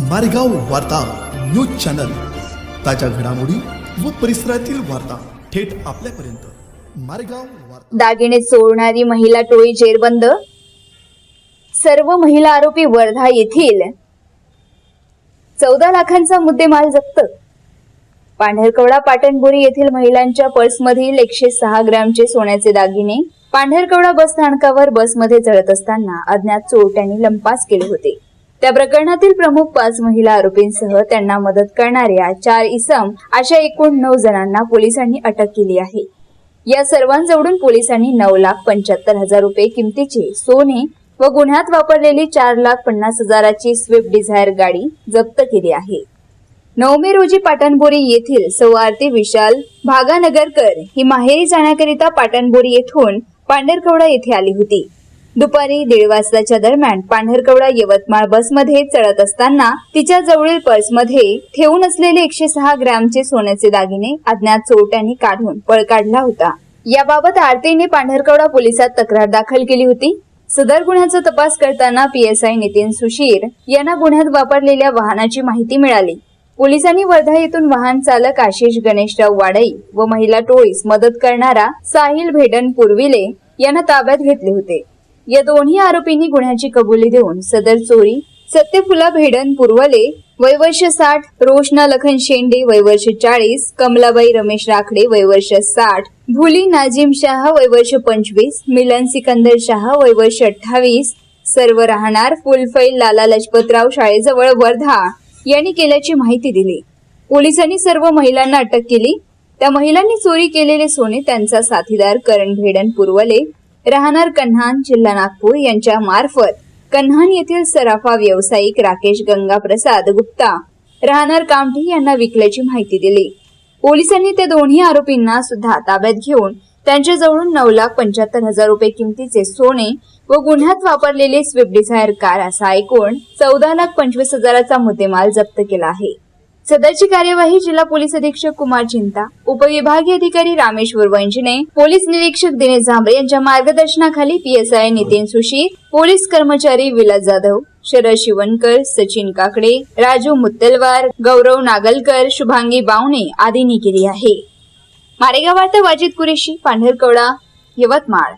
मारेगाव वार्ता news channel. ताज्या घडामोडी व परिसरातील वार्ता थेट आपल्यापर्यंत. मारेगाव दागिने चोरणारी महिला टोळी जेरबंद? सर्व महिला आरोपी वर्धा येथील. चौदा लाखांचा मुद्देमाल जप्त. पांढरकवडा पाटणबुरी येथील महिलांच्या पर्समधील एकशे सहा ग्रॅमचे सोन्याचे दागिने पांढरकवडा बस स्थानकावर बसमध्ये चढत असताना अज्ञात चोरट्यांनी लंपास केले होते. त्या प्रकरणातील प्रमुख पाच महिला आरोपींसह त्यांना मदत करणाऱ्या चार इसम अशा एकूण नऊ जणांना पोलिसांनी अटक केली आहे. या सर्वांजवळून पोलिसांनी नऊ लाख पंच्याहत्तर हजार रुपये किमतीचे सोने व गुन्ह्यात वापरलेली चार लाख पन्नास हजाराची स्विफ्ट डिझायर गाडी जप्त केली आहे. नवमी रोजी पाटणबोरी येथील सौआरती विशाल भागानगरकर ही माहेरी जाण्याकरिता पाटणबोरी येथून पांढरकवडा येथे आली होती. दुपारी दीड वाजताच्या दरम्यान पांढरकवडा यवतमाळ बसमध्ये चढत असताना तिच्या जवळील पर्समध्ये ठेवून असलेले एकशे सहा ग्रॅमचे सोन्याचे दागिने अज्ञात चोरट्यांनी काढून पळ काढला होता. याबाबत आरतीने पांढरकवडा पोलिसात तक्रार दाखल केली होती. सदर गुन्ह्याचा तपास करताना पीएसआय नितीन सुशीर यांना गुन्ह्यात वापरलेल्या वाहनाची माहिती मिळाली. पोलिसांनी वर्धा येथून वाहन चालक आशिष गणेशराव वाडई व महिला टोळीस मदत करणारा साहिल भेडन पूर्विले यांना ताब्यात घेतले होते. या दोन्ही आरोपींनी गुन्ह्याची कबुली देऊन सदर चोरी सत्यफुला भेडन पुरवले वयवर्ष साठ रोशना लखन शेंडे वयवर्ष चाळीस कमलाबाई रमेश राखडे वयवर्ष साठ भुली नाजिम शाह वयवर्ष पंचवीस मिलन सिकंदर शाह वयवर्ष अठ्ठावीस सर्व राहणार फुलफैल लाला लजपतराव शाळेजवळ वर्धा यांनी केल्याची माहिती दिली. पोलिसांनी सर्व महिलांना अटक केली. त्या महिलांनी चोरी केलेले सोने त्यांचा साथीदार करण भेडन पुरवले. राहणार कन्हान जिल्हा नागपूर यांच्या मार्फत कन्हान येथील सराफा व्यावसायिक राकेश गंगाप्रसाद गुप्ता. राहणार कामठी यांना विकल्याची माहिती दिली. पोलिसांनी त्या दोन्ही आरोपींना सुद्धा ताब्यात घेऊन त्यांच्याजवळून नऊ लाख पंच्याहत्तर हजार रुपये किमतीचे सोने व गुन्ह्यात वापरलेले स्विफ्ट डिझायर कार असा एकूण चौदा लाख पंचवीस हजाराचा मुद्देमाल जप्त केला आहे. सदरची कार्यवाही जिल्हा पोलीस अधीक्षक कुमार चिंता उपविभागीय अधिकारी रामेश्वर वंजने पोलीस निरीक्षक दिनेश झांबरे यांच्या मार्गदर्शनाखाली पीएसआय नितीन सुशीर पोलीस कर्मचारी विलास जाधव शरद शिवणकर सचिन काकडे राजू मुत्तलवार गौरव नागलकर शुभांगी बावणे आदींनी केली आहे. मारेगाव वार्ता वाजिद कुरेशी पांढरकवडा यवतमाळ.